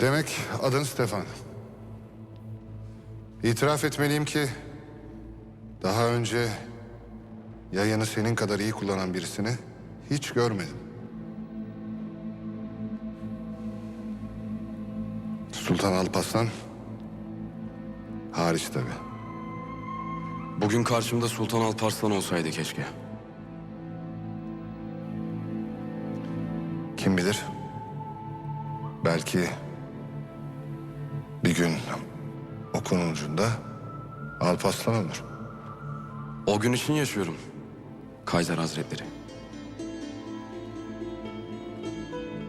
Demek adın Stefan. İtiraf etmeliyim ki daha önce yayını senin kadar iyi kullanan birisini hiç görmedim. Sultan Alparslan hariç tabii. Bugün karşımda Sultan Alparslan olsaydı keşke. Kim bilir? Belki bir gün okun ucunda Alparslan olur. O gün için yaşıyorum. Kaiser Hazretleri.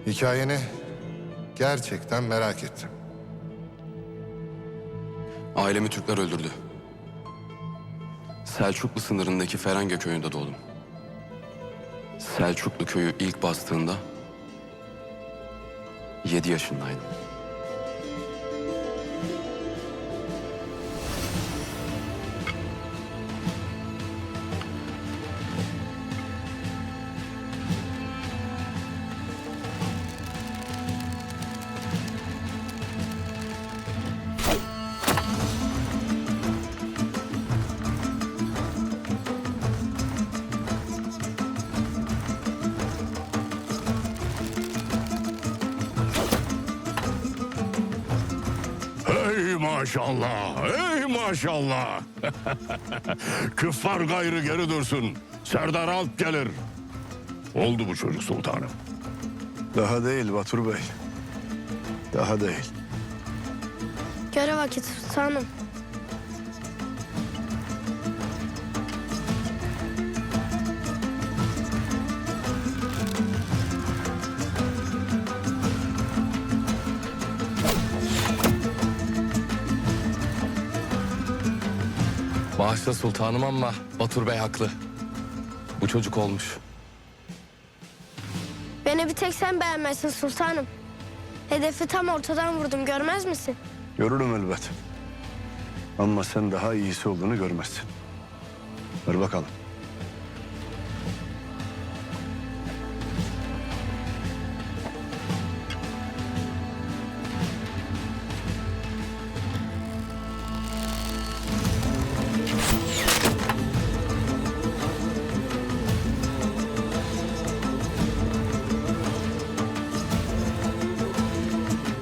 Hikayeni gerçekten merak ettim. Ailemi Türkler öldürdü. Selçuklu sınırındaki Ferenge köyünde doğdum. Selçuklu köyü ilk bastığında 7 yaşındaydım. Maşallah, hey maşallah. Küffar gayrı geri dursun. Serdar Alp gelir. Oldu bu çocuk sultanım. Daha değil Batur Bey. Daha değil. Göre vakit sultanım. Bağışla sultanım ama Batur Bey haklı. Bu çocuk olmuş. Beni bir tek sen beğenmezsin sultanım. Hedefi tam ortadan vurdum görmez misin? Görürüm elbet. Ama sen daha iyisi olduğunu görmezsin. Ver bakalım.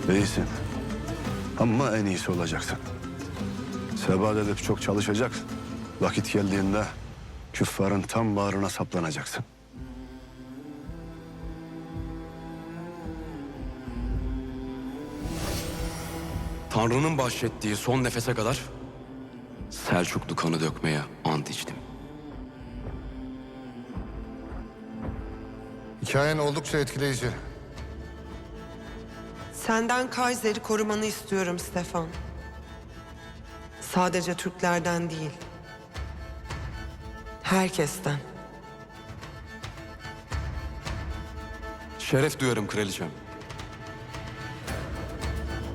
İyisin. Ama en iyisi olacaksın. Sebat edip çok çalışacaksın. Vakit geldiğinde küffarın tam bağrına saplanacaksın. Tanrı'nın bahşettiği son nefese kadar Selçuklu kanı dökmeye ant içtim. Hikayen oldukça etkileyici. Senden Kaiser'i korumanı istiyorum Stefan. Sadece Türklerden değil. Herkesten. Şeref duyarım kraliçem.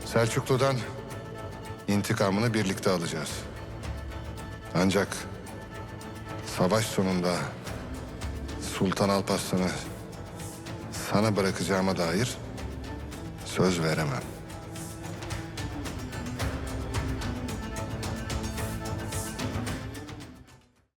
Selçuklu'dan intikamını birlikte alacağız. Ancak savaş sonunda Sultan Alparslan'ı sana bırakacağıma dair söz veremem.